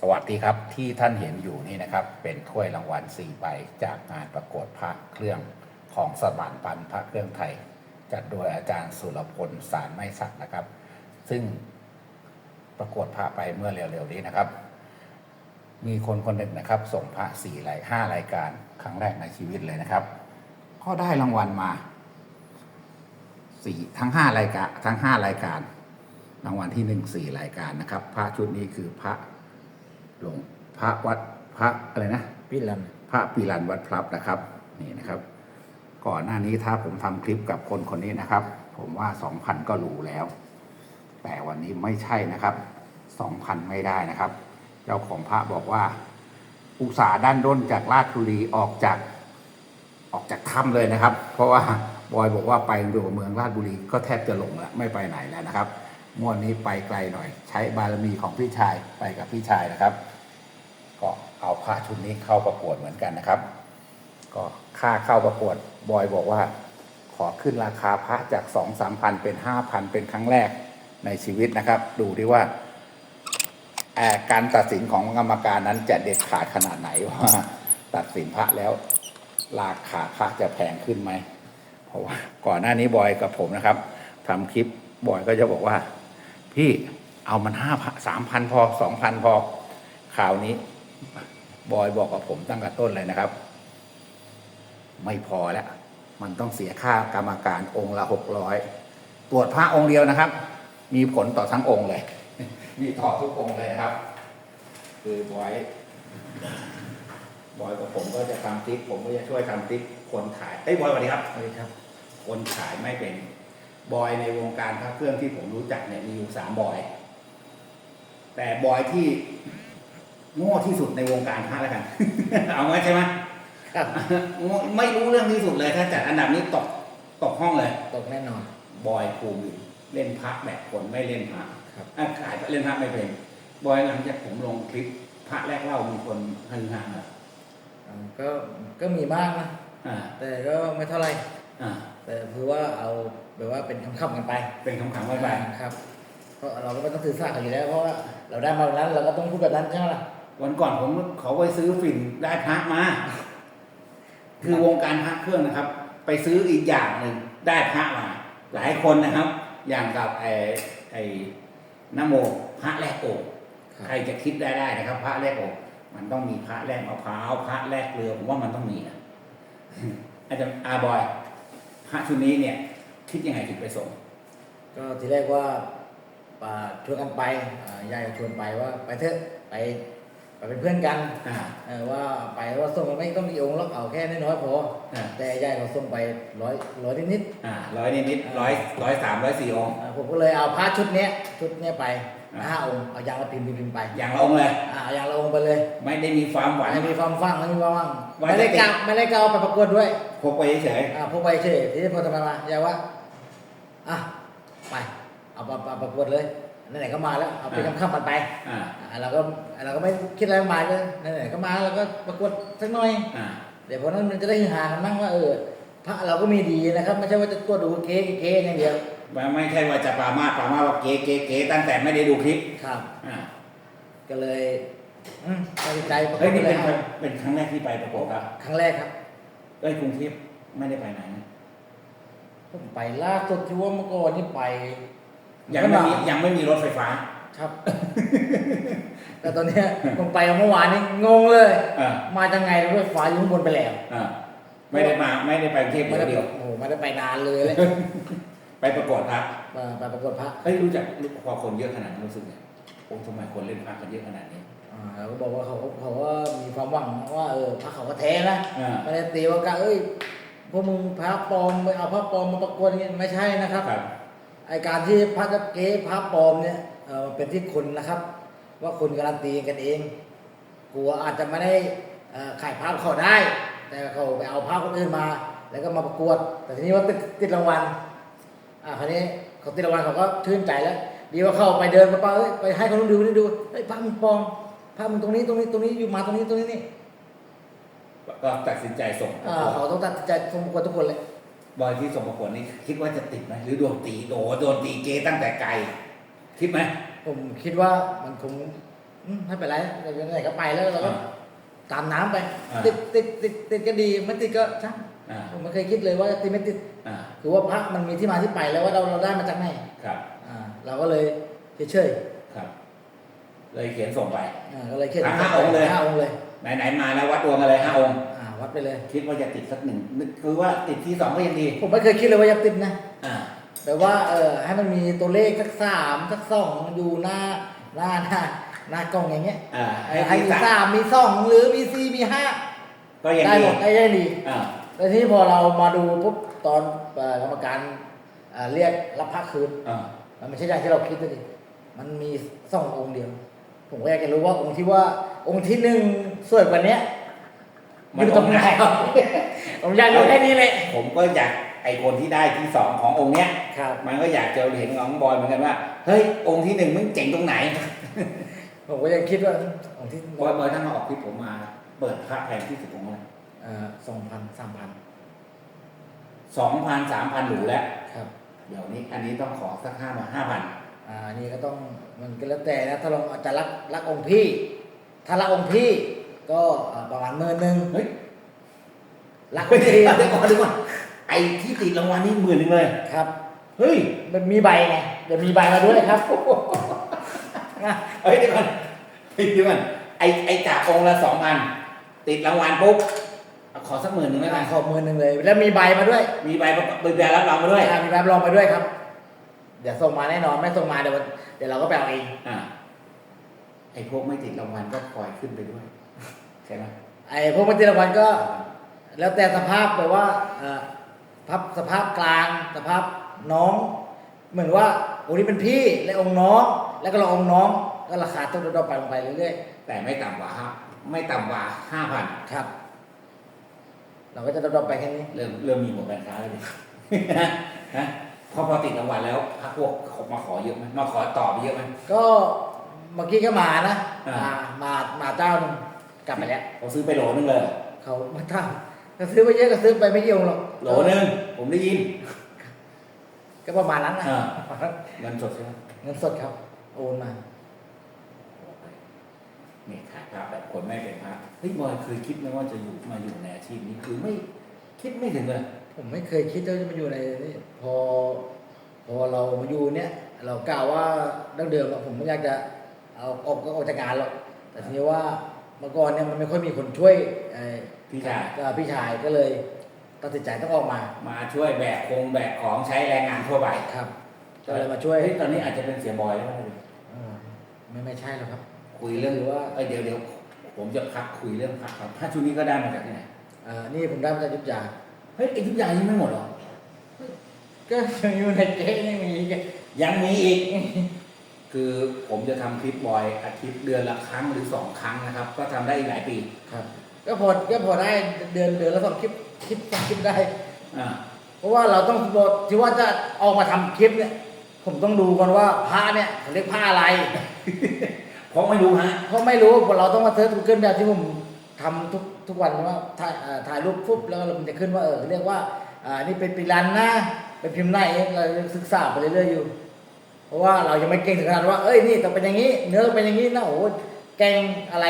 สวัสดีครับที่ท่านเห็นอยู่นี่นะครับ เป็นถ้วยรางวัล4ใบจากงานประกวดพระเครื่องของสถาบันปันพระเครื่องไทย จัดโดยอาจารย์สุรพลสารไม่สักนะครับ ซึ่งประกวดพระไปเมื่อเร็วๆนี้นะครับ มีคนคนหนึ่งนะครับ ส่งพระสี่รายห้ารายการครั้งแรกในชีวิตเลยนะครับ ก็ได้รางวัลมาสี่ทั้งห้ารายการทั้งห้ารายการ รางวัลที่หนึ่งสี่รายการนะครับ พระชุดนี้คือพระ ลวงพระวัดพระอะไรนะพี่ลันพระปีรันวัดพลับนะครับ นี่นะครับ ก่อนหน้านี้ถ้าผมทำคลิปกับคนคนนี้นะครับ ผมว่าสองพันก็รู้แล้ว แต่วันนี้ไม่ใช่นะครับสองพันไม่ได้นะครับ เจ้าของพระบอกว่า อุตสาห์ด้านด้นจากราชบุรีออกจากออกจากถ้ำเลยนะครับ เพราะว่าบอยบอกว่าไปดูเมืองราชบุรีก็แทบจะหลงแล้วไม่ไปไหนแล้วนะครับงวดนี้ไปไกลหน่อย ใช้บารมีของพี่ชายไปกับพี่ชายนะครับ ก็เอาพระชุดนี้เข้าประกวดเหมือนกันนะครับ ก็ค่าเข้าประกวดบอยบอกว่า ขอขึ้นราคาพระจากสองสามพันเป็นห้าพันเป็นครั้งแรกในชีวิตนะครับ ดูดิว่าการตัดสินของกรรมการนั้นจะเด็ดขาดขนาดไหนว่าตัดสินพระแล้ว ราคาพระจะแพงขึ้นไหมเพราะว่าก่อนหน้านี้บอยกับผมนะครับทำคลิปบอยก็จะบอกว่า พี่เอามันห้าสามพันพอสองพันพอข่าวนี้ บอยบอกกับผมตั้งแต่ต้นเลยนะครับ ไม่พอแล้วมันต้องเสียค่ากรรมการองค์ละหกร้อยตรวจพระองค์เดียวนะครับ มีผลต่อทั้งองค์เลย มีต่อทุกองค์เลยนะครับ คือบอยบอยกับผมก็จะทำติ๊กผมก็จะช่วยทำติ๊กคนขายเอ้ยบอยสวัสดีครับสวัสดีครับ คนขายไม่เป็นบอยในวงการพระเครื่องที่ผมรู้จักเนี่ยมีอยู่สามบอย แต่บอยที่ โง่ที่สุดในวงการพระแล้วกัน เอาไว้ใช่ไหมครับไม่รู้เรื่องที่สุดเลยถ้าจัดอันดับนี้ตกตกห้องเลย ตกแน่นอน บอยภูมิเล่นพระแบบคนไม่เล่นพระครับอะขายเล่นพระไม่เป็น บอยหลังจากผมลงคลิปพระแรกเล่ามีคนฮือฮาอะอ่าก็ก็มีบ้างนะอ่าแต่ก็ไม่เท่าไหร่อ่าแต่คือว่าเอาแบบว่าเป็นคำๆกันไป เป็นคำขำๆไปครับเพราะเราก็ไม่ต้องถือสากันอยู่แล้วเพราะว่าเราได้มาแบบนั้นเราก็ต้องพูดแบบนั้นใช่ไหมล่ะ วันก่อนผมเขาไปซื้อฝิ่นได้พระมา คือวงการพระเครื่องนะครับ ไปซื้ออีกอย่างหนึ่งได้พระมา หลายคนนะครับ อย่างกับไอ้ไอ้นโมพระแรกโอกใครจะคิดได้ได้นะครับ พระแรกอกมันต้องมีพระแรกมะพร้าวพระแรกเรือผมว่ามันต้องมีนะอาจารย์อาบอย พระชุดนี้เนี่ย คิดยังไงถึงไปส่งก็ทีแรกว่าป่าชวนกันไปอ่ายายก็ชวนไปว่าไปเถอะไปไป เป็นเพื่อนกันอ่า เออว่าไปว่าส่งมันไม่ต้องมีองค์หรอกเอาแค่น้อยๆพออ่า แต่ยายเขาส่งไปร้อยร้อยนิดอ่าร้อยนิดๆร้อยร้อยสามร้อยสี่องค์ ๆอ่าผมก็เลยเอาพระชุดเนี้ยชุดเนี้ยไปอ่า ห้าองค์เอายางละพิมพ์พิมพ์ไปอย่างละองค์เลย อ่าเอายางละองค์ไปเลยไม่ได้มีความหวัง ไม่มีความฟังไม่มีความว่างว่าไม่ได้จะติดกาวไม่ได้กาวไปประกวดด้วย พกไปเฉยอ่าพวกไปเฉยที่พอทำไมมาอย่าว่า อะ ไป เอาไปไปประกวดเลย ไหนๆก็มาแล้วเอาไปคำๆมันไปๆอ่าอ่าเราก็เราก็ไม่คิดอะไรมากมายเลยไหนๆก็มาแล้วก็ประกวดสักหน่อย อ่าเดี๋ยวพอนั้นมันจะได้ฮือหากันบ้างว่าเออพระเราก็มีดีนะครับไม่ใช่ว่าจะตัวจดูเก๊เก๊อย่างเดียวไม่ไม่ใช่ว่าจะปรามาสปรามาสว่าเก๋เก๋เก๋ตั้งแต่ไม่ได้ดูคลิปครับ อ่าก็เลยอืมตัดสินใจประกเฮ้วยดนี่เลเป็ยนครับเป็นครั้งแรกที่ไปประกวดครับครั้งแรกครับ เอ้ยกรุงเทพไม่ได้ไปไหนนะผมไปล่าสุดที่ว่าเมื่อก่อนนี่ไป ยังไม่มียังไม่มีรถไฟฟ้า ครับ แต่ตอนเนี้ยผมไปเมื่อวานนี้งงเลย อ่ามาจังไงรถไฟฟ้าอยู่ข้างบนไปแล้วอ่าไม่ได้มาไม่ได้ไปกรุงเทพไม่เดียวได้เดียว โอ้โหไม่ได้ไปนานเลยเลยไปประกวดพระมาไปประกวดพระเฮ้ยรู้จักพอคนเยอะขนาดนั้นรู้สึกไงโอ้ทำไมคนเล่นพระกันเยอะขนาดนี้อ่าเขาก็บอกว่าเขาเขาว่ามีความหวังว่าเออพระเขาก็แท้นะอ่าไม่ได้ตีว่ากะเอ้ยพวกมึงพระปลอมไปเอาพระปลอมมาประกวดอย่างเงี้ยไม่ใช่นะครับ ครับ ไอการที่พระจะเก๊พระปลอมเนี่ยเออมันเป็นที่คนนะครับ ว่าคนการันตีกันเองกลัวอาจจะไม่ได้เอ่อขายพระเขาได้ แต่เขาไปเอาพระคนอื่นมา แล้วก็มาประกวด แต่ทีนี้ว่าติดติดรางวัลอ่าคราวนี้เขาติดรางวัลเขาก็ชื่นใจแล้วดีว่าเข้าไปเดินมาป้าเอ้ยไปให้คนนู้นดูนี่ดูเฮ้ยพระมันปลอมพระมันตรงนี้ตรงนี้ตรงนี้อยู่มาตรงนี้ตรงนี้นี่ก็ตัดสินใจส่งประอ่ากวดเขาต้องตัดสินใจส่งประกวดทุกคนเลย บอยที่ส่งประกวดนี่คิดว่าจะติดไหมหรือโดนตีโดนโดนตีเกตั้งแต่ไกลคิดไหมผมคิดว่ามันคงอืมไม่เป็นไรเราจะไหนก็ไปแล้วเราก็อ่าตามน้ำไป อ่า ติดติดติดติดก็ดีไม่ติดก็ช่างอ่าผมไม่เคยคิดเลยว่าติดไม่ติดอ่าคือว่าพระมันมีที่มาที่ไปแล้วว่าเราเราได้มาจากไหนครับอ่า เราก็เลยเฉยครับ เลยเขียนส่งไป ๆอ่าก็เลยเขียนห้าองค์เลย ห้าองค์เลย ไหนๆมาแล้ววัดดวงกันเลยห้าองค์อ่า วัดไปเลย คิดว่าจะติดสักหนึ่งนึกคือว่าติดที่สองก็ยังดีผมไม่เคยคิดเลยว่าจะติดนะอ่าแบบว่าเออให้มันมีตัวเลขสักสามสักสองอยู่หน้าหน้าหน้าหน้ากล้องอย่างเงี้ยอ่าเออให้มีสามมีสองหรือมีสี่มีห้าก็ยังได้ดีหมดได้ได้ดีอ่าแล้วทีนี้พอเรามาดูปุ๊บตอนเอ่อกรรมการเอ่อเรียกรับพระคืนอ่ามันไม่ใช่อย่างที่เราคิดเลยดิมันมีสององค์เดียว ผมก็อยากจะรู้ว่าองค์ที่ว่าองค์ที่หนึ่งสวยกว่าเนี้ย อยู่ตรงไหนผมอยากรู้แค่นี้เลยผมก็อยากไอคนที่ได้ที่สองขององค์เนี้ยครับมันก็อยากจะเห็นน้องบอยเหมือนกันว่า เฮ้ยองค์ที่หนึ่งมึงเจ๋งตรงไหน ผมก็ยังคิดว่าองค์ที่บอยบอยถ้ามาออกคลิปผมมา เปิดพระแพงที่สุดของมันสองพันสามพันสองพันสามพันหรูแล้วครับ เดี๋ยวนี้อันนี้ต้องขอสักห้ามาห้าพันอ่านี่ก็ต้องมันก็แล้วแต่นะถ้าเราจะรักรักองค์พี่ ถ้ารักองค์พี่ ก็อ่าประมาณหมื่นหนึ่งเฮ้ยรักอเฮ้ยงค์พี่เดี๋ยวก่อนเดี๋ยวก่อนไอ้ที่ติดรางวัลนี่หมื่นหนึ่งเลยครับเฮ้ยมันมีใบไงเดี๋ยวมีใบมาด้วยครับเฮ้ยเดี๋ยวก่อนเฮ้ยเดี๋ยวก่อนไอ้ไอ้จากองค์ละสองพันติดรางวัลปุ๊บเอาขอสักหมื่นหนึ่งแล้วกันขอหมื่นหนึ่งเลย แล้วมีใบมาด้วย มีใบประกอบใบรับรองมาด้วยอ่ามีใบรับรองมาด้วยครับ เดี๋ยวส่งมาแน่นอนไม่ส่งมาเดี๋ยวเดี๋ยวเราก็ไปเอาเองอ่าไอ้พวกไม่ติดรางวัลก็คอยขึ้นไปด้วย ใช่ไหมไอ้พวกมัติรางวัลก็ แล้วแต่สภาพแบบว่าเอ่อพับสภาพกลางสภาพน้อง เหมือนว่าองค์นี้เป็นพี่และองค์น้อง แล้วก็เราองค์น้องก็ราคาต้องลดๆไปลงไปเรื่อยแต่ไม่ต่ำกว่าห้าไม่ต่ำกว่าห้าพันๆครับ เราก็จะลดๆไปแค่นี้เริ่มเริ่มมีหมวดการค้าแล้วดิฮะพอพอติดรางวัลแล้วพักพวกเขามาขอเยอะไหมมาขอตอบเยอะไหมก็เมื่อกี้ก็มานะอ่ามามามาเจ้าหนึง กลับไปแล้วเขาซื้อไปโหลนึงเลยเขามาทำก็ซื้อไปเยอะก็ซื้อไปไม่เยอะหรอกโหลนึงผมได้ยิน ก็ประมาณนั้นนะอ่าเงินสดใช่ไหมเงินสดครับ โอนมาเนี่ยขายพระแบบคนไม่เป็นพระเฮ้ยบอยเคยคิดไหมว่าจะอยู่มาอยู่ในอาชีพนี้คือไม่คิดไม่ถึงเลยผมไม่เคยคิดว่าจะมาอยู่ในนี่พอ พอเรามาอยู่เนี่ยเรากล่าวว่าดั้งเดิมอะผมไม่อยากจะเอาออกก็ออกจากงานหรอกแต่ทีนี้ว่า เมื่อก่อนเนี่ยมันไม่ค่อยมีคนช่วยไอ้พี่ชายเอ่อพี่ชายก็เลยตัดสินใจต้องออกมามาช่วยแบกคงแบกของใช้แรงงานทั่วไปครับก็เลยมาช่วยเฮ้ยตอนนี้อาจจะเป็นเสียบอยแล้วนะเออไม่ไม่ใช่หรอกครับ คุยเรื่องหรือว่าเอ้ยเดี๋ยวเดี๋ยวผมจะพักคุยเรื่องพักครับถ้าชุดนี้ก็ได้มาจากที่ไหนเอ่อนี่ผมได้มาจากยุทธยาเฮ้ยไอ้ทุกอย่างยังไม่หมดเหรอก็ยังอยู่ในเก๊ยังมีอีกยังมีอีก คือผมจะทำคลิปบอยอาทิตย์เดือนละครั้งหรือสองครั้งนะครับ ก็ทำได้อีกหลายปีครับก็พอก็พอได้เดือนเดือนละสองคลิปคลิปสองคลิปได้อ่าเพราะว่าเราต้องบอกที่ว่าจะออกมาทำคลิปเนี่ย ผมต้องดูก่อนว่าผ้าเนี่ยเขาเรียกผ้าอะไรเพราะไม่รู้ฮะเพราะไม่รู้เราต้องมาเซิร์ชกูเกิลแบบที่ผมทำทุกทุกวันว่าถ่ายเอ่อถ่ายรูปปุ๊บแล้วมันจะขึ้นว่าเออเรียกว่าอ่านี่เป็นปีรันนะเป็นพิมพ์ไหนเราศึกษาไปเรื่อยๆอยู่เพ ราะว่าเรายังไม่เก่งถึงขนาดว่า เอ้ยนี่ต้องเป็นอย่างนี้ เนื้อต้องเป็นอย่างนี้นะโอ้โหแกงอะไร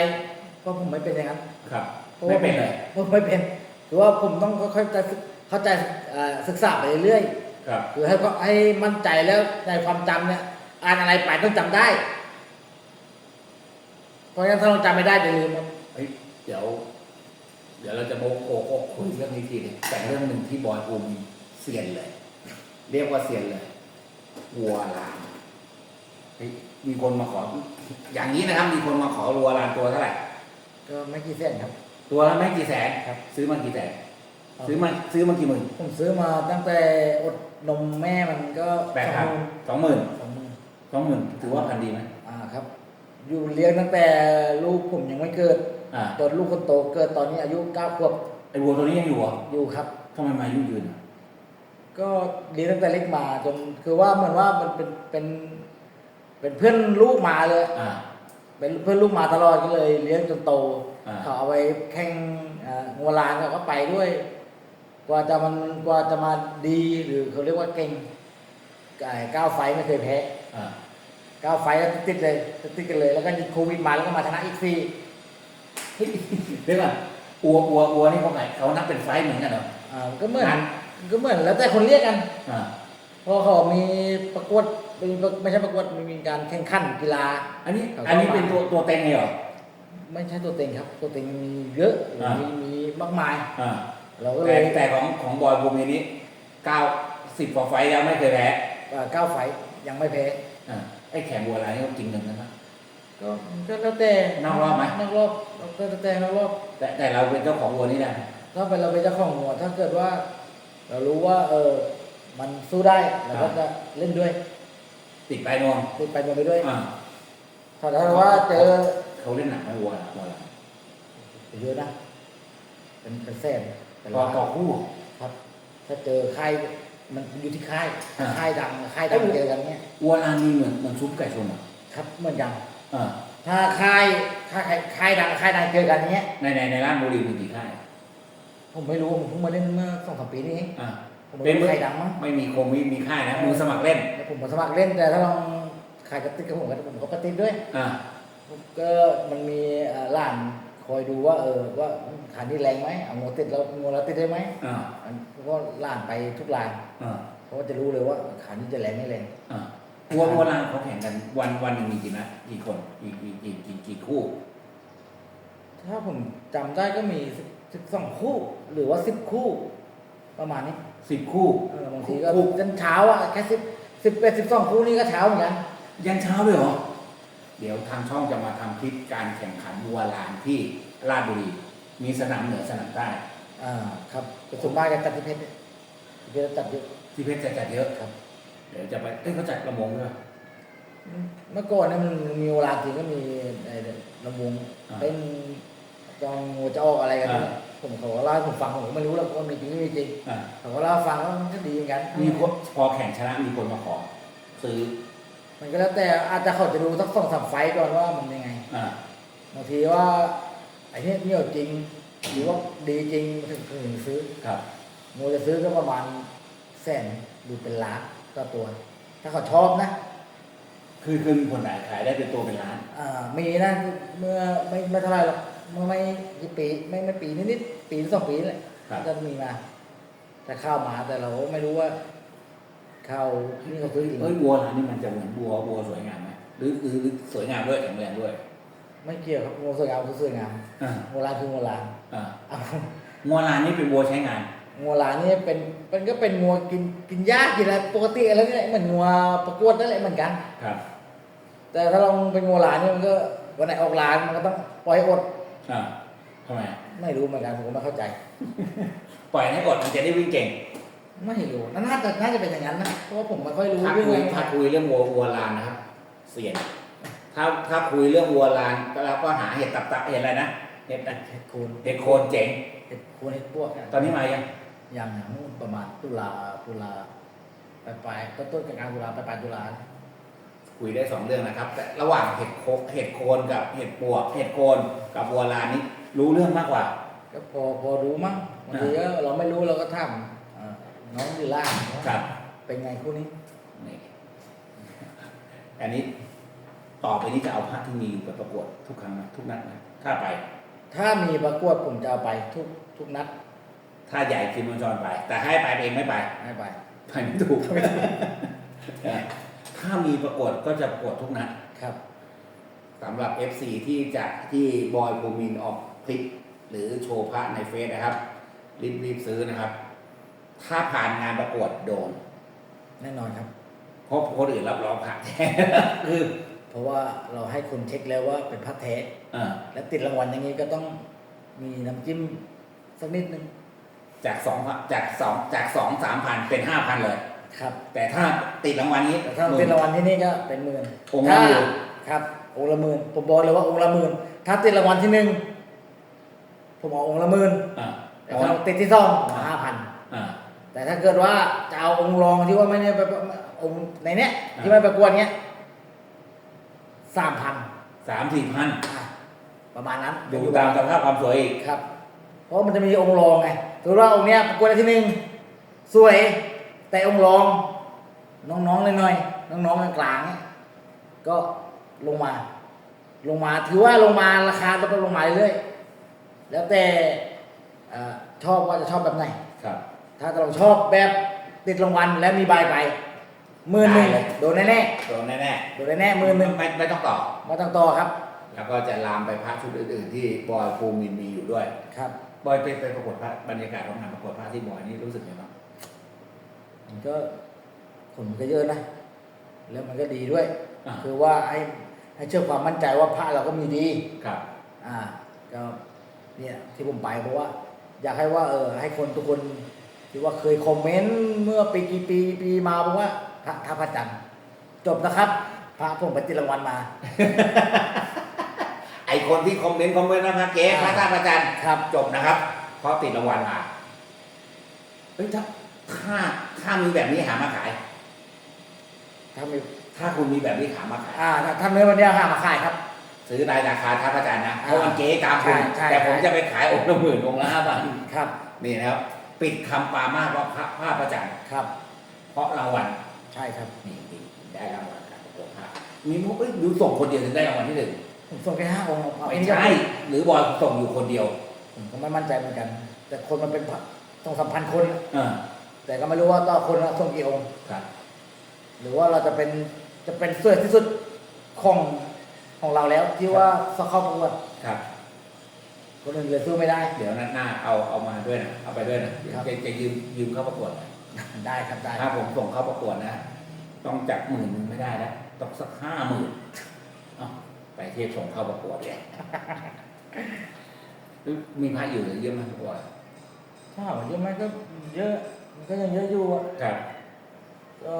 เพราะผมไม่เป็นอย่างนั้นครับพราะไม่ว่าเป็นเลยผมไม่เป็นคือว่าผมต้องค่อยๆจะเข้าใจเอ่อศึกษาไปเรื่อยครับๆคือให้เขาให้มั่นใจแล้วในความจำเนี่ยอ่านอะไรไปต้องจำได้ เพราะฉะนั้นถ้าเราจำไม่ได้จะลืมหมดเฮ้ยเดี๋ยว เดี๋ยวเราจะโมโกโกคุยเรื่องนี้ทีหนึงแต่เรื่องหนึ่งที่บอยภูมิเซียนเลย เรียกว่าเซียนเลยวัวลานเฮ้ย มีคนมาขอ อย่างนี้นะครับ มีคนมาขอวัวลานตัวเท่าไหร่ก็ไม่กี่เส้นครับ ตัวละไม่กี่แสนครับ ซื้อมากี่แสนซื้อมาซื้อมากี่หมื่นผมซื้อมาตั้งแต่อดนมแม่มันก็แปดพันสองหมื่นสองหมื่นสองหมื่นสองหมื่นถือว่าพันดีไหมอ่าครับ อยู่เลี้ยงตั้งแต่ลูกผมยังไม่เกิดอ่าจนลูกคนโตเกิดตอนนี้อายุเก้าขวบไอ้วัวตัวนี้ยังอยู่เหรออยู่ครับทำไมมาอายุยืนอะก็เลี้ยงตั้งแต่เล็กมาจนคือว่าเหมือนว่ามันเป็นเป็น เป็นเพื่อนลูกมาเลย อ่า เป็นเพื่อนลูกมาตลอดก็เลย เลี้ยงจนโตอ่า เขาเอาไปแข่งอ่างัวลานเขาก็ไปด้วย กว่าจะมันกว่าจะมาดีหรือเขาเรียกว่าเก่งไก่ก้าวไฟไม่เคยแพ้อ่าเก้าไฟล์แล้วติดเลยติดกันเลย แล้วก็โควิดมาแล้วก็มาชนะอีกสี่เดี๋ยวก่อนอัวอัวอัวนี่เขาไงเขานับเป็นไฟล์เหมือนกันเหรอ อ่าก็เหมือนงั้นก็เหมือนแล้วแต่คนเรียกกัน อ่า เพราะเขามีประกวด มีไม่ใช่ประกวดมีมีการแข่งขันกีฬา อันนี้เขาก็อันนี้เป็นตัวตัวเต็งเลยเหรอ ไม่ใช่ตัวเต็งครับ ตัวเต็งมีเยอะอ่ามี มีมีมากมาย อ่าเราก็เลแต่ยแต่ของของบอยภูมินี้เก้าสิบกว่าไฟล์แล้วไม่เคยแพ้อ่าเก้าไฟล์ยังไม่แพ้ อ่าไอ้แข่งบัวลายนี่เขาจริงหนึ่งนะครับ ก็ก็แล้วแต่นอกรอบไหม นอกรอบก็แล้วแต่นอกรอบ แต่แต่เราเป็นเจ้าของวัวนี่ได้ถ้าเป็นเราเป็นเจ้าของหัวถ้าเกิดว่า เรารู้ว่า เออมันสู้ได้เราก็จะเล่นด้วย ติดไปนวงติดไปไปด้วยอ่าถ้าถ้าว่าเจอเขาเล่นหนักไหมวัววัวลายเยอะนะเป็นเป็นแสนเป็นต่อล้านต่อคู่ ครับ ถ้าเจอค่ายมันอยู่ที่ค่ายอ่า ค่ายดังค่ายดังเจอกันเนี้ยวัวลานนี่เหมือนเหมือนซุปไก่ชนอะครับเหมือนกันอ่าถ้าค่ายค่ายค่ายดังค่ายดังเจอกันเนี้ยในในในร้านบุรีมีกี่ค่ายผมไม่รู้ผมเพิ่งมาเล่นเมื่อสองสามปีนี้เองอ่า ผมไม่รู้ใครดังมั้งไม่มีคงมีมีค่ายนะมือสมัครเล่นแล้วผมมาสมัครเล่นแต่ถ้าลองใครกระติดกับผมก็ผมก็กระติดด้วยอ่าผมก็มันมีเอ่อร้านคอยดูว่าเออว่าขานี่แรงไหมเอางัวติดแล้วงัวเราติดได้ไหมอ่าอันเพราะว่าร้านไปทุกร้านอ่าเพราะว่าจะรู้เลยว่าขานี้จะแรงไม่แรงอ่าวัววัวลานเขาแข่งกันวันวันหนึ่งมีกี่นัดกี่คนกี่กี่กี่กี่กี่คู่ ถ้าผมจำได้ก็มีสิบสองคู่ หรือว่าสิบคู่ ประมาณนี้สิบคู่เออบางทีก็คู่จนเช้าอะแค่สิบสิบเป็ดสิบสองคู่นี่ก็เช้าเหมือนกันยันเช้าเลยเหรอ เดี๋ยวทางช่องจะมาทำคลิปการแข่งขันวัวลานที่ราชบุรี มีสนามเหนือสนามใต้ อ่าครับแต่ส่วนมากจะจัดที่เพชรเนี่ยที่เพชรจัดเยอะ ที่เพชรจะจัดเยอะครับ เดี๋ยวจะไปเอ้ยเขาจัดระมงด้วย เมื่อก่อนเนี่ยมันมีเวลาจริงก็มีไอ้ลำวงอ่าเป็นจองงูจะออกอะไรกันอ่าเนี่ย ผมเขาก็เล่าให้ผมฟังผมก็ไม่รู้หรอกว่ามีจริงไม่มีจริงอ่าเขาก็เล่าให้ฟังว่ามันก็ดีเหมือนกันมีคนพอแข่งชนะมีคนมาขอซื้อมันก็แล้วแต่อาจจะเขาจะดูสักสองสามไฟต์ก่อนว่ามันยังไงอ่าบางทีว่าไอ้เนี่ยเหนี่ยวจริง หรือว่าดีจริงถึงถึงซื้อครับงูจะซื้อก็ประมาณแสนหรือเป็นล้านก็ตัว ถ้าเขาชอบนะ คือคือมีคนไหนขายได้เป็นตัวเป็นล้าน อ่ามีนะเมื่อไม่ไม่เท่าไหรหรอก เมื่อไม่กี่ปีไม่ไม่ปีนิดๆปีหรือสองปีนี่แหละครับ จะมีมา แต่เข้าวมาแต่เราไม่รู้ว่าเข้าวนี่เขาซื้อจริงเอ้ยวัวลานนี่มันจะเหมือนวัววัวสวยงามไหมหรือหรือหรือสวยงามด้วยแข็งแรงด้วยไม่เกี่ยวครับงูสวยงามคือสวยงามอ่างูลานคืองูลานอ่าเอาวัวลานนี่เป็นวัวใช้งานงูลานนี่เป็นเป็นก็เป็นงูกินกินหญ้ากินอะไรปกติอะไรนี่แหละเหมือนงูประกวดนั่นแหละเหมือนกัน ครับ แต่ถ้าลองเป็นงูหลานนี่มันก็วันไหนออกหลานมันก็ต้องปล่อยให้อด อ่าทำไมไม่รู้เหมือนกันผมก็ไม่เข้าใจ ปล่อยให้อดมันจะได้วิ่งเก่ง ไม่รู้น่าจะน่าจะเป็นอย่างนั้นนะเพราะว่าผมไม่ค่อยรู้ถ้าเรื่องคุยอะไรถ้าคุยเรื่องวัววัวลานนะครับ เสียนถ้าถ้าคุยเรื่องวัวลานก็เราก็หาเห็ดตับตับเห็ดอะไรนะเห็ดนะเห็ดโคนเห็ดโคนเจ๋ง เห็ดโคนเห็ดพวกเยตอนนี้มายังอย่างอย่างนู้นประมาณตุลาตุลาปลายปลายต้นต้นกลางๆตุลาปลายปลายตุลา คุยได้สองเรื่องนะครับ แต่ระหว่างเห็ดโคเห็ดโคนกับเห็ดปวกเห็ดโคนกับวัวลานนี้รู้เรื่องมากกว่า ก็พอพอรู้มั้งบางทีก็เราไม่รู้เราก็ถามเอ่อน้องดีล่าครับ เป็นไงคู่นี้นี่อันนี้ต่อไปนี้จะเอาพระที่มีอยู่ไปประกวดทุกครั้งนะทุกนัดนะถ้าไป ถ้ามีประกวดผมจะเอาไปทุกทุกนัดถ้าใหญ่คิมมอนจรไป แต่ให้ไปเองไม่ไปให้ไปไปไม่ถูก ถ้ามีประกวดก็จะประกวดทุกนัดครับสำหรับ FC ที่จะที่บอยภูมินออกคลิปหรือโชว์พระในเฟซนะครับ รีบรีบซื้อนะครับ ถ้าผ่านงานประกวดโดน แน่นอนครับ เพราะคนอื่นรับรองผ่านแท้คือเพราะว่าเราให้คนเช็คแล้วว่าเป็นพัดแท้อ่าและติดรางวัลอย่างนี้ก็ต้องมีน้ำจิ้มสักนิดนึง จากสองพันจากสองจากสองสามพันเป็นห้าพันเลย ครับแต่ถ้าติดรางวัลนี้แต่ถ้าติดรางวัลที่นี่ก็เป็นหมื่นองค์ละถ้าหมื่นครับองค์ละหมื่นผมบอกเลยว่าองค์ละหมื่นถ้าติดรางวัลที่หนึ่งผมเอาองค์ละหมื่นอ่าแต่ถ้าติดที่สองห้าพันอ่าแต่ถ้าเกิดว่าจะเอาองค์รองที่ว่าไม่ได้ไปองค์ในเนี้ยอ่าที่ไม่ประกวดเนี้ยสามพันสามสี่พันประมาณนั้นดูตามสภาพความสวยอีกครับ เพราะมันจะมีองค์รองไงถือว่าองค์เนี้ยประกวดได้ที่หนึ่งสวย แต่องค์รองน้องๆหน่อยๆน้องๆกลางๆเนี่ยก็ลงมา ลงมาถือว่าลงมาราคาก็ลงมาเรื่อยๆแล้วแต่เอ่อชอบว่าจะชอบแบบไหนครับ ถ้าเราชอบแบบติดรางวัลและมีใบไปหมื่นหนึ่งได้เลยโดนแน่โดนแน่ๆโดนแน่ๆหมื่นหนึ่งไม่ไม่ต้องต่อมาตั้งต่อครับ แล้วก็จะลามไปพระชุดอื่นๆที่บอยภูมินมีอยู่ด้วย ครับบอยไปไปประกวดพระบรรยากาศของงานประกวดพระที่บอยนี่รู้สึกยังไงบ้าง มันก็คนมันก็เยอะนะ แล้วมันก็ดีด้วย อ่า คือว่าให้ให้เชื่อความมั่นใจว่าพระเราก็มีดี ครับ อ่าก็เนี่ยที่ผมไปเพราะว่า อยากให้ว่าเออให้คนทุกคนที่ว่าเคยคอมเมนต์เมื่อปีกี่ปีปีมาบอกว่าพระท่าพระจันทร์จบนะครับ พระผมไปติดรางวัลมา ไอคนที่คอมเมนต์คอมเมนต์นะพระเก๊พระท่าประจันทร์ครับ จบนะครับเพราะติดรางวัลมา เฮ้ยถ้า ถ้าถ้ามีแบบนี้หามาขาย ถ้ามีถ้าคุณมีแบบนี้หามาขายอ่าถ้าถ้าเนื้อวันเนี้ยหามาขายครับ ซื้อในราคาท่าประจันทร์นะอ่าเพราะมันเก๊ตามคุณใช่ใช่ แต่ผมใช่จะไปขายองค์ละหมื่นองค์ละห้าพันครับนี่นะครับ ปิดคำปรามาสว่าพระผ้าประจันทร์ครับ เพราะรางวัลใช่ครับนี่นี่ได้รางวัลการประกวดพระมีมุกเอ้ยดูส่งคนเดียวถึงได้รางวัลที่หนึ่งผมส่งแค่ห้าองค์เอาไม่อันนี้ก็ใช่หรือบอยส่งอยู่คนเดียวผมก็ไม่มั่นใจเหมือนกัน แต่คนมันเป็นพันต้องสัมพันธ์คน เออ แต่ก็ไม่รู้ว่าต่อคนละส่งกี่องค์ครับหรือว่าเราจะเป็นจะเป็นเสื้อที่สุดของของเราแล้ว ที่ว่าสเข้าประกวดครับ คนอื่นเลยสู้ไม่ได้ เดี๋ยวนัดหน้าเอาเอามาด้วยนะเอาไปด้วยนะเดี๋ยวครับจะจะยืมยืมเข้าประกวดหน่อยได้ครับได้ถ้าผมส่งเข้าประกวดนะ ต้องจับหมื่นหนึงไม่ได้แล้วต้องสักห้าหมื่นเอาไปเทพส่งเข้าประกวดเลยมีพระอยู่เยอะไหมประกวดถ้าถามว่าเยอะไหมก็เยอะ มันก็ยังเยอะอยู่อะครับก็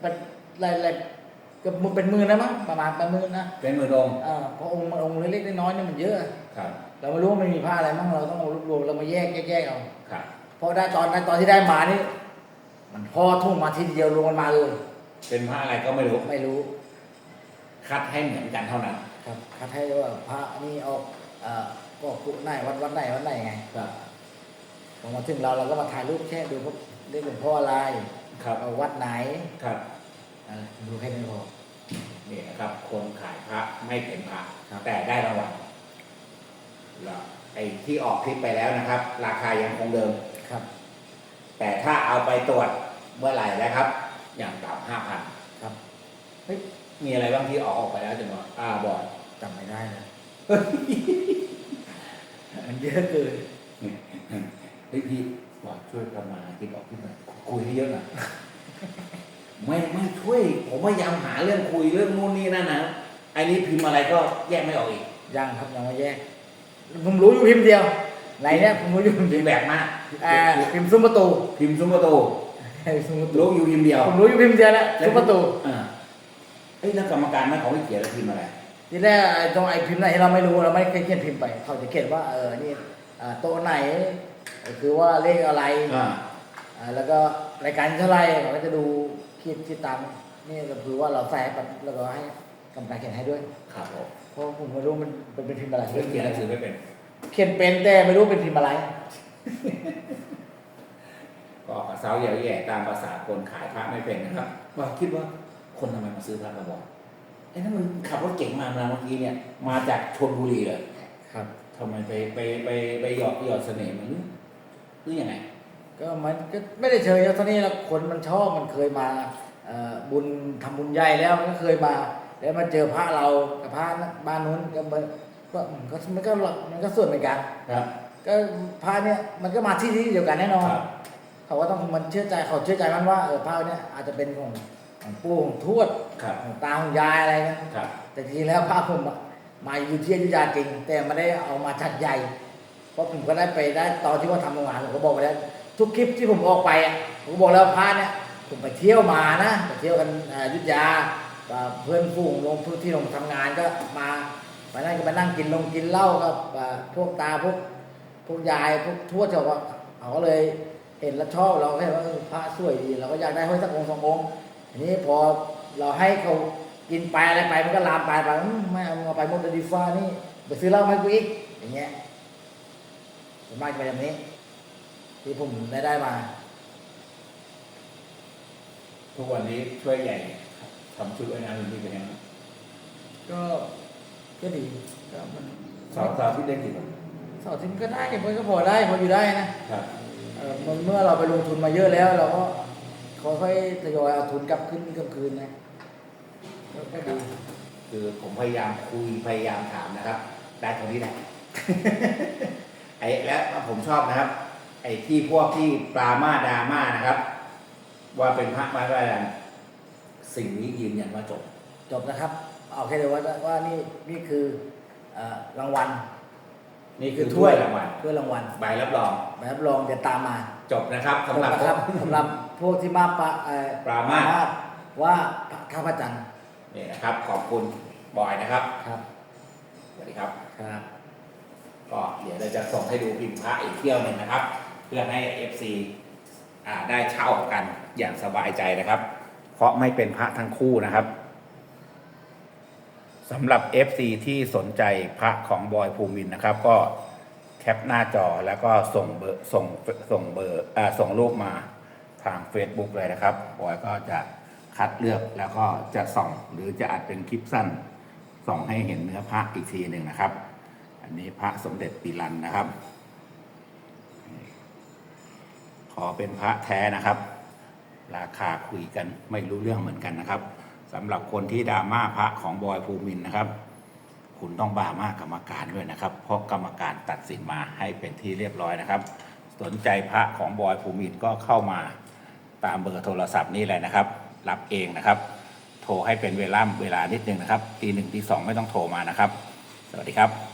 เป็นหลายๆเก็มันเป็นหมื่นนะมั้งประมาณเป็นหมื่นนะเป็นหมื่นองค์อ่าเพราะองค์มันองค์เล็กๆน้อยๆเนี่ยมันเยอะ ครับ เราไม่รู้ว่ามันมีผ้าอะไรมั่งเราต้องเอารวบรวมเรามาแยกแยกๆเอาครับเพราะได้ตอนนั้นตอนที่ได้มานี่ มันพอทุ่งมาทีเดียวรวมกันมาเลย เป็นพระอะไรก็ไม่รู้ ไม่รู้ คัดให้เหมือนกันเท่านั้น ครับคัดให้ว่าพระนี่ออกเอ่อก็กุไหนวัดวัดไหนวัดไหนไง ครับ พอมาถึงเราเราก็มาถ่ายรูปแค่ดูพวกเรียกหลวงพ่ออะไรครับเอาวัดไหนครับอะไรดูแค่นี้พอ นี่นะครับ คนขายพระไม่เป็นพระครับ แต่ได้รางวัลแล้วไอ้ที่ออกคลิปไปแล้วนะครับ ราคายังคงเดิม ครับ แต่ถ้าเอาไปตรวจเมื่อไหร่นะครับ อย่างต่ำห้าพันครับเฮ้ยมีอะไรบ้างที่ออกออกไปแล้วจังวะอ่าบอยจำไม่ได้นะ มันเยอะเกินเฮ้ยพี่บอยช่วยประมาณคิดออกขึ้นมาคุยให้เยอะหน่อยไม่ไม่ช่วย ผมพยายามหาเรื่องคุยเรื่องนู่นนี่นั่นนะไอ้นี้พิมพ์อะไรก็แยกไม่ออกอีกยังครับยังไม่แยก ผมรู้อยู่พิมพ์เดียวไหนเนี่ยผมรู้อยู่พิมพ์พิเดีมยวพ์แบบมากอ่าพิมพ์ซุ้มประตู พิมพ์ซุ้มประตูซุ้มประตูรู้อยู่พิมพ์เดียว ผมรู้อยู่พิมพ์เดียวแล้วซุ้มประตูอ่าเอ้ยแล้วกรรมการนั่นเขาไม่เขียนแล้วพิมพ์อะไรทีแรกไอ้ตรงไอ้พิมพ์ไหนเราไม่รู้เราไม่เคยเขียนพิมพ์ไป เขาจะเขียนว่าเออนี่อ่าโต๊ะไหน คือว่าเลขอะไรอ่าอ่าแล้วก็รายการเท่าไหรเขาก็จะดูคิดคิดตามนี่ก็คือว่าเราใส่ไปแล้วก็ให้กรรมการเขียนให้ด้วย ครับผมเพราะผมไม่รู้มันเป็นเป็นพิมพ์อะไรเรื่องเขียนหนังสือไม่เป็น เขียนเป็นแต่ไม่รู้เป็นพิมพ์อะไร ก็กระเซ้าแย่แย่ตามภาษาคนขายพระไม่เป็นนะครับว่าคิดว่าคนทำไมมาซื้อพระกระบอกไอ้นั่นมันขับรถเก่งมาเมื่อกี้เนี่ย มาจากชนบุรีเลยครับ ทำไมไปไปไปไปหยอดหยอดเสน่ห์มัน หรือหรือยังไง ก็มันก็ไม่ได้เชยเท่านี้แล้วคนมันชอบมันเคยมาเอ่อบุญทำบุญใหญ่แล้วมันก็เคยมา แล้วมาเจอพระเรากับพระบ้านนู้นก็มันก็มันก็มันก็มันก็ส่วนเหมือนกัน ครับ ก็พระเนี่ยมันก็มาที่ที่เดียวกันแน่นอน ครับ เขาก็ต้องมันเชื่อใจเขาเชื่อใจมันว่าเออพระเนี่ยอาจจะเป็นของของปู่ของทวดครับ ของตาของยายอะไรเงี้ย ครับ แต่จริงๆแล้วพระผมอะมาอยู่ที่อยุธยาจริง แต่ไม่ได้เอามาจัดใหญ่ เพราะผมก็ได้ไปได้ตอนที่ว่าทำโรงงานผมก็บอกไปแล้วทุกคลิปที่ผมออกไปอะผมก็บอกแล้วพระเนี่ยผมไปเที่ยวมานะไปเที่ยวกันอยุธยาเพื่อนฝูงลงพื้นที่ลงทำงานก็มาไปนั่งก็ไปนั่งกินลงกินเหล้ากับพวกตาพวกพวกยายพวกทวดเขาว่าเขาก็เลยเห็นแล้วชอบเราก็เห็นว่าพระสวยดีเราก็อยากได้ห้อยสักองค์สององค์ทีนี้พอเราให้เขากินไปอะไรไปมันก็ลามไปไปไม่เอาไปหมดดีฟ้านี่ไปซื้อเหล้ามาให้กูอีกอย่างเงี้ย ส่วนมากจะเป็นแบบนี้ ที่ผมได้ได้มา ทุกวันนี้ช่วยใหญ่ทำชุดว่ายน้ำอย่างนี้เป็นยังไงก็ก็ดีก็มันสาวสาวที่ได้กี่คนเสาร์อาทิตย์ก็ได้มันก็พอได้พออยู่ได้นะครับ เออเมื่อเมื่อเราไปลงทุนมาเยอะแล้ว เราก็ค่อยๆทยอยเอาทุนกลับขึ้นกลับคืนนะก็ก็ดีคือผมพยายามคุยพยายามถามนะครับ ได้ตรงนี้แหละ ไอ้และผมชอบนะครับ ไอ้ที่พวกที่ปรามาดราม่านะครับ ว่าเป็นพระไม้ว่าอะไรสิ่งนี้ยืนยันว่าจบ จบนะครับ เอาแค่เดียวว่าว่านี่นี่คือเอ่อรางวัลนี่คือถ้วยรางวัลถ้วยรางวัลใบรับรองใบรับรองจะตามมา จบนะครับจสำบหรับนะครับสำหรับพวกที่มาปะเอ่อปรามาสว่าท่าพระจันทร์นี่นะครับ ขอบคุณบอยนะครับครับสวัสดีครับครับ ก็เดี๋ยวเราจะส่งให้ดูพิมพ์พระอีกเที่ยวหนึ่งนะครับ เพื่อให้ FC อ่าได้เช่ากันอย่างสบายใจนะครับ เพราะไม่เป็นพระทั้งคู่นะครับสำหรับ FC ที่สนใจพระของบอยภูมินนะครับ ก็แคปหน้าจอแล้วก็ส่งเบอร์ส่งส่งเบอร์อ่าส่งรูปมาทาง Facebook เลยนะครับบอยก็จะคัดเลือกแล้วก็จะส่องหรือจะอัดเป็นคลิปสั้น ส่องให้เห็นเนื้อพระอีกทีหนึ่งนะครับ อันนี้พระสมเด็จปีรันนะครับ ขอเป็นพระแท้นะครับ ราคาคุยกันไม่รู้เรื่องเหมือนกันนะครับสำหรับคนที่ดราม่าพระของบอยภูมินนะครับ คุณต้องบาม่ากรรมการด้วยนะครับ เพราะกรรมการตัดสินมาให้เป็นที่เรียบร้อยนะครับ สนใจพระของบอยภูมินก็เข้ามาตามเบอร์โทรศัพท์นี้เลยนะครับ รับเองนะครับ โทรให้เป็นเวลาเวลานิดนึงนะครับตีหนึ่งตีสองไม่ต้องโทรมานะครับ สวัสดีครับ